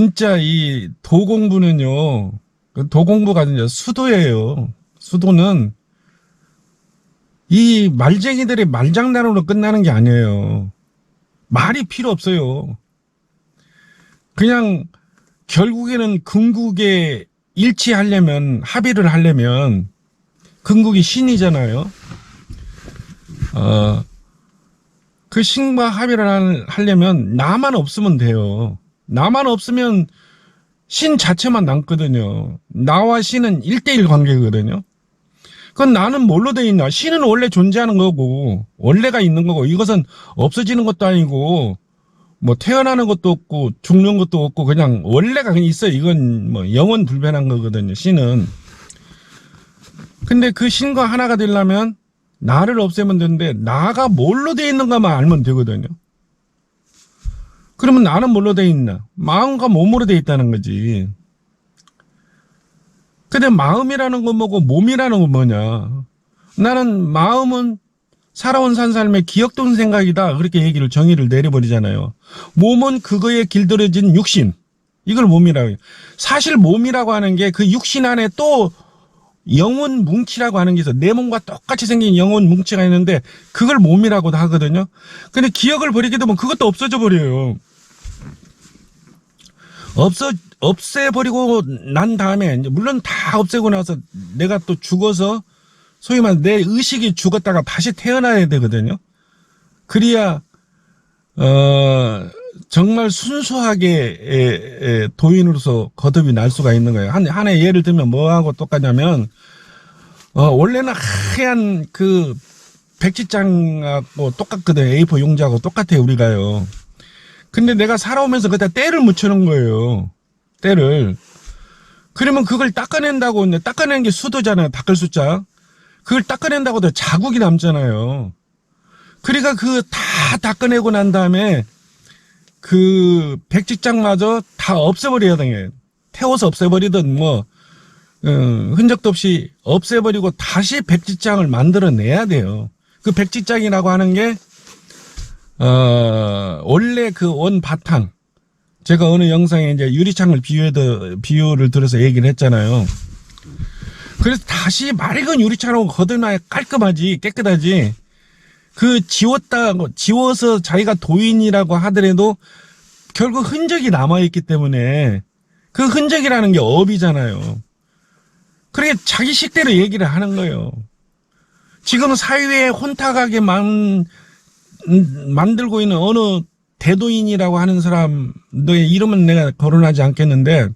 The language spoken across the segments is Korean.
진짜 이 도공부는요, 그 도공부가 아니라 수도예요. 수도는 이 말쟁이들의 말장난으로 끝나는 게 아니에요. 말이 필요 없어요. 그냥 결국에는 궁극에 일치하려면 합의를 하려면 궁극이 신이잖아요. 어, 그 신과 합의를 할- 하려면 나만 없으면 돼요. 나만 없으면 신 자체만 남거든요. 나와 신은 1대1 관계거든요. 그건 나는 뭘로 돼 있나? 신은 원래 존재하는 거고, 원래가 있는 거고, 이것은 없어지는 것도 아니고, 뭐 태어나는 것도 없고, 죽는 것도 없고, 그냥 원래가 그냥 있어요. 이건 뭐 영원 불변한 거거든요. 신은. 근데 그 신과 하나가 되려면 나를 없애면 되는데, 나가 뭘로 돼 있는가만 알면 되거든요. 그러면 나는 뭘로 돼 있나? 마음과 몸으로 돼 있다는 거지. 근데 마음이라는 건 뭐고 몸이라는 건 뭐냐? 나는 마음은 살아온 산 삶의 기억돈 생각이다. 그렇게 얘기를 정의를 내려버리잖아요. 몸은 그거에 길들여진 육신. 이걸 몸이라고 해요. 사실 몸이라고 하는 게 그 육신 안에 또 영혼 뭉치라고 하는 게 있어. 내 몸과 똑같이 생긴 영혼 뭉치가 있는데 그걸 몸이라고도 하거든요. 근데 기억을 버리게 되면 그것도 없어져 버려요. 없어 없애버리고 난 다음에 물론 다 없애고 나서 내가 또 죽어서 소위 말해 내 의식이 죽었다가 다시 태어나야 되거든요. 그래야 어 정말 순수하게 에, 에, 도인으로서 거듭이 날 수가 있는 거예요. 한 하나의 예를 들면 뭐하고 똑같냐면 어 원래는 하얀 그 백지장하고 똑같거든. A4 용지하고 똑같아요 우리가요. 근데 내가 살아오면서 그때 때를 묻혀놓은 거예요. 때를. 그러면 그걸 닦아낸다고, 이제 닦아내는 게 수도잖아요. 닦을 숫자. 그걸 닦아낸다고 도 자국이 남잖아요. 그러니까 그 다 닦아내고 난 다음에 그 백지장마저 다 없애버려야. 태워서 없애버리든 뭐, 어, 흔적도 없이 없애버리고 다시 백지장을 만들어내야 돼요. 그 백지장이라고 하는 게 어, 원래 그원 바탕. 제가 어느 영상에 이제 유리창을 비유해도, 비유를 들어서 얘기를 했잖아요. 그래서 다시 맑은 유리창으로 거듭나야 깔끔하지, 깨끗하지. 그 지웠다, 지워서 자기가 도인이라고 하더라도 결국 흔적이 남아있기 때문에 그 흔적이라는 게 업이잖아요. 그러게 자기 식대로 얘기를 하는 거예요. 지금 사회에 혼탁하게 만, 음, 만들고 있는 어느 대도인이라고 하는 사람의 이름은 내가 거론하지 않겠는데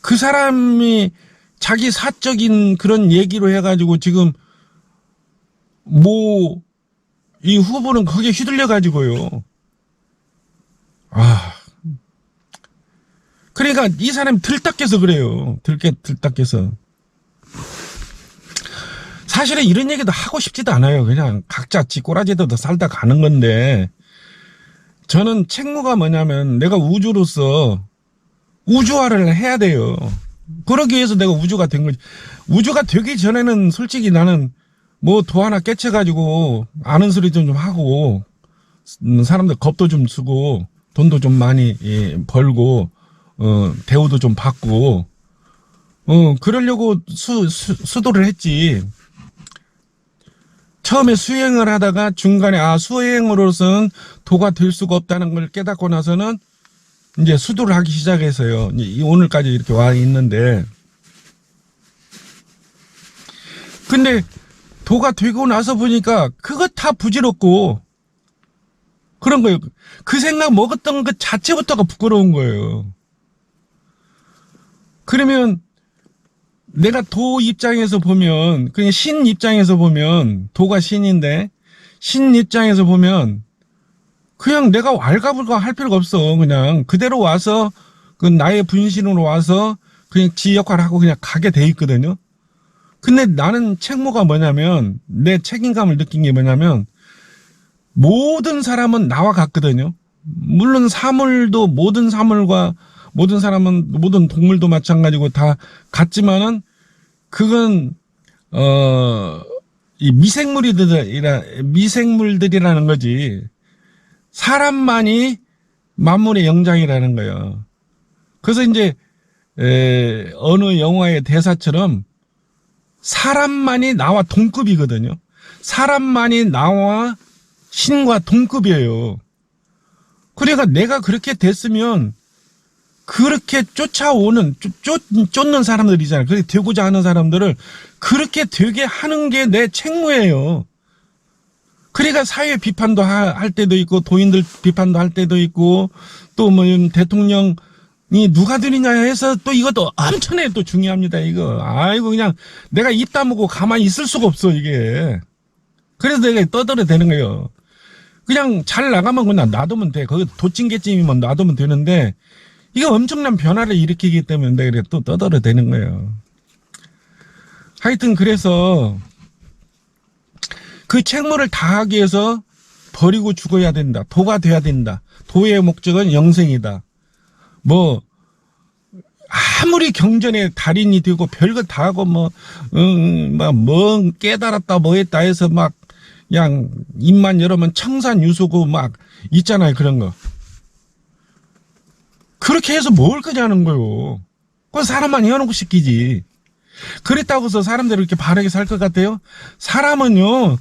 그 사람이 자기 사적인 그런 얘기로 해가지고 지금 뭐 이 후보는 거기에 휘둘려 가지고요. 아. 그러니까 이 사람이 들딱해서 그래요. 들게 들딱해서. 사실은 이런 얘기도 하고 싶지도 않아요. 그냥 각자 지 꼬라지도 살다 가는 건데 저는 책무가 뭐냐면 내가 우주로서 우주화를 해야 돼요. 그러기 위해서 내가 우주가 된 거지. 우주가 되기 전에는 솔직히 나는 뭐 도 하나 깨쳐가지고 아는 소리도 좀 하고 음, 사람들 겁도 좀 쓰고 돈도 좀 많이 예, 벌고 어, 대우도 좀 받고 어 그러려고 수, 수 수도를 했지. 처음에 수행을 하다가 중간에 아 수행으로서는 도가 될 수가 없다는 걸 깨닫고 나서는 이제 수도를 하기 시작해서요. 오늘까지 이렇게 와 있는데 근데 도가 되고 나서 보니까 그거 다 부질없고 그런 거예요. 그 생각 먹었던 것 자체부터가 부끄러운 거예요. 그러면 내가 도 입장에서 보면 그냥 신 입장에서 보면 도가 신인데 신 입장에서 보면 그냥 내가 왈가불가 할 필요가 없어 그냥 그대로 와서 그 나의 분신으로 와서 그냥 지 역할을 하고 그냥 가게 돼 있거든요 근데 나는 책무가 뭐냐면 내 책임감을 느낀 게 뭐냐면 모든 사람은 나와 같거든요 물론 사물도 모든 사물과 모든 사람은 모든 동물도 마찬가지고 다 같지만은 그건 어 이 미생물이들이라 미생물들이라는 거지 사람만이 만물의 영장이라는 거예요. 그래서 이제 에, 어느 영화의 대사처럼 사람만이 나와 동급이거든요. 사람만이 나와 신과 동급이에요. 그러니까 내가 그렇게 됐으면 그렇게 쫓아오는 쫓, 쫓- 쫓는 사람들이잖아요. 그렇게 되고자 하는 사람들을 그렇게 되게 하는 게 내 책무예요. 그러니까 사회 비판도 하- 할 때도 있고 도인들 비판도 할 때도 있고 또 뭐 대통령 이 누가 되느냐 해서 또 이것도 엄청나게 또 중요합니다. 이거 아이고 그냥 내가 입 다물고 가만히 있을 수가 없어 이게. 그래서 내가 떠들어 대는 거예요. 그냥 잘 나가면 그냥 놔두면 돼. 거기 도찐개찜이면 놔두면 되는데 이거 엄청난 변화를 일으키기 때문에 내가 또 떠들어 대는 거예요. 하여튼 그래서 그 책무를 다하기 위해서 버리고 죽어야 된다. 도가 돼야 된다. 도의 목적은 영생이다. 뭐 아무리 경전에 달인이 되고 별거 다 하고 뭐, 음, 막, 뭐, 깨달았다, 뭐 했다 해서 막, 그냥, 입만 열으면 청산 유수고 막, 있잖아요, 그런 거. 그렇게 해서 뭘 거냐는 거요. 그건 사람만 해놓고 시키지. 그랬다고 해서 사람들이 이렇게 바르게 살 것 같아요? 사람은요,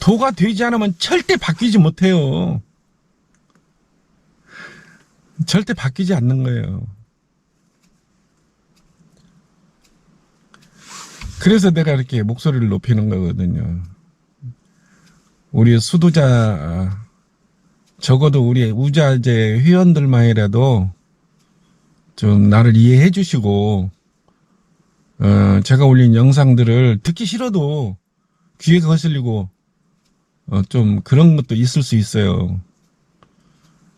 도가 되지 않으면 절대 바뀌지 못해요. 절대 바뀌지 않는 거예요. 그래서 내가 이렇게 목소리를 높이는 거거든요. 우리 수도자, 적어도 우리 우자재 회원들만이라도 좀 나를 이해해 주시고, 어, 제가 올린 영상들을 듣기 싫어도 귀에 거슬리고, 어, 좀 그런 것도 있을 수 있어요.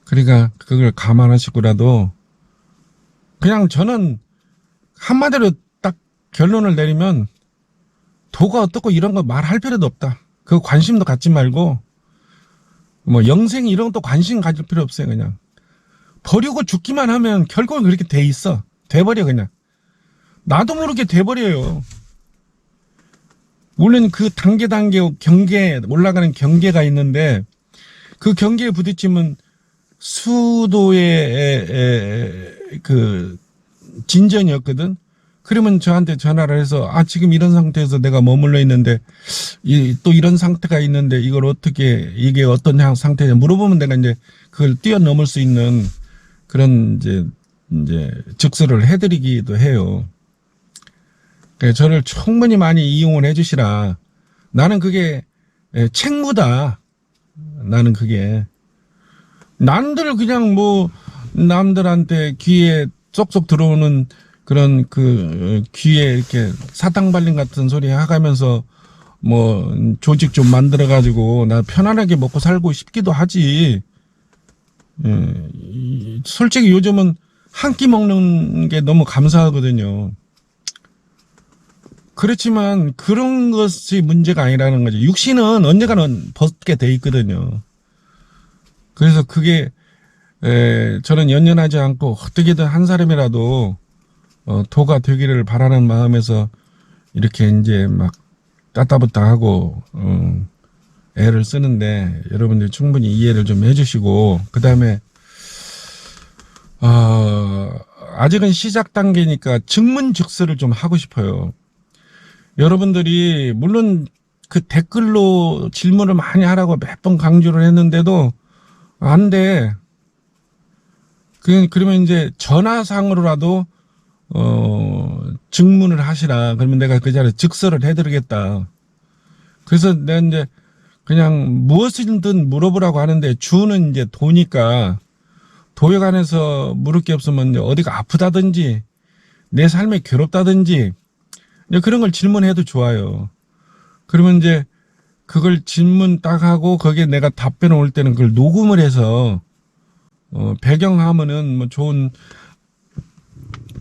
그러니까 그걸 감안하시고라도 그냥 저는 한마디로 딱 결론을 내리면 도가 어떻고 이런 거 말할 필요도 없다. 그 관심도 갖지 말고 뭐 영생 이런 것도 관심 가질 필요 없어요. 그냥 버리고 죽기만 하면 결국은 그렇게 돼 있어. 돼버려 그냥. 나도 모르게 돼버려요. 물론 그 단계 단계 경계 올라가는 경계가 있는데 그 경계에 부딪히면 수도의 그 진전이었거든. 그러면 저한테 전화를 해서 아 지금 이런 상태에서 내가 머물러 있는데 이, 또 이런 상태가 있는데 이걸 어떻게 이게 어떤 향- 상태냐 물어보면 내가 이제 그걸 뛰어넘을 수 있는 그런 이제 이제 즉수를 해드리기도 해요. 그래서 저를 충분히 많이 이용을 해주시라. 나는 그게 에, 책무다. 나는 그게 남들 그냥 뭐 남들한테 귀에 쏙쏙 들어오는 그런 그 어, 귀에 이렇게 사탕 발린 같은 소리 하가면서 뭐 조직 좀 만들어 가지고 나 편안하게 먹고 살고 싶기도 하지. 예, 이- 솔직히 요즘은 한 끼 먹는 게 너무 감사하거든요. 그렇지만 그런 것이 문제가 아니라는 거죠. 육신은 언젠가는 벗게 돼 있거든요. 그래서 그게 에, 저는 연연하지 않고 어떻게든 한 사람이라도 어, 도가 되기를 바라는 마음에서 이렇게 이제 막 따따붙다 하고 어, 애를 쓰는데 여러분들이 충분히 이해를 좀 해주시고 그 다음에 어, 아직은 시작 단계니까 증문즉서를 좀 하고 싶어요. 여러분들이 물론 그 댓글로 질문을 많이 하라고 몇 번 강조를 했는데도 안 돼. 그, 그러면 이제 전화상으로라도, 어, 증문을 하시라. 그러면 내가 그 자리에 즉서를 해드리겠다. 그래서 내가 이제 그냥 무엇이든 물어보라고 하는데 주는 이제 도니까 도에 관해서 물을 게 없으면 어디가 아프다든지 내 삶이 괴롭다든지 그런 걸 질문해도 좋아요. 그러면 이제 그걸 질문 딱 하고 거기에 내가 답변을 올 때는 그걸 녹음을 해서 어 배경하면은 뭐 좋은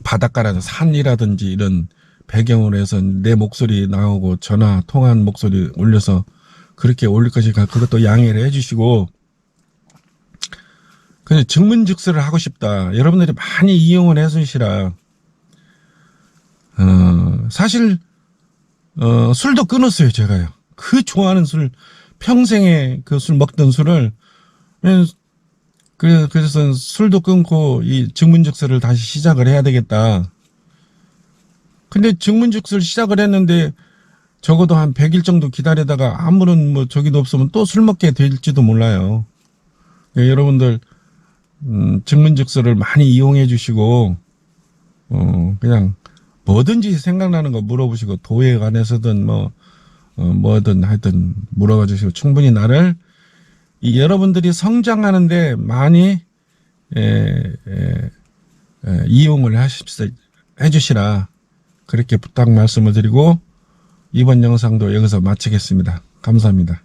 바닷가라든지 산이라든지 이런 배경으로 해서 내 목소리 나오고 전화 통화한 목소리 올려서 그렇게 올릴 것이니까 그것도 양해를 해주시고 근데 증문즉서를 하고 싶다. 여러분들이 많이 이용을 해주시라. 어, 사실 어, 술도 끊었어요, 제가요. 그 좋아하는 술, 평생에 그 술 먹던 술을, 그냥 그래, 그래서 술도 끊고 이 증문즉서를 다시 시작을 해야 되겠다. 근데 증문즉서를 시작을 했는데 적어도 한 100일 정도 기다리다가 아무런 뭐 저기도 없으면 또 술 먹게 될지도 몰라요. 예, 여러분들 음, 증문즉서를 많이 이용해 주시고 어, 그냥 뭐든지 생각나는 거 물어보시고 도에 관해서든 뭐 어, 뭐든 하여튼 물어봐 주시고 충분히 나를 이 여러분들이 성장하는데 많이 에, 에, 에, 이용을 하십시, 해주시라 그렇게 부탁 말씀을 드리고 이번 영상도 여기서 마치겠습니다. 감사합니다.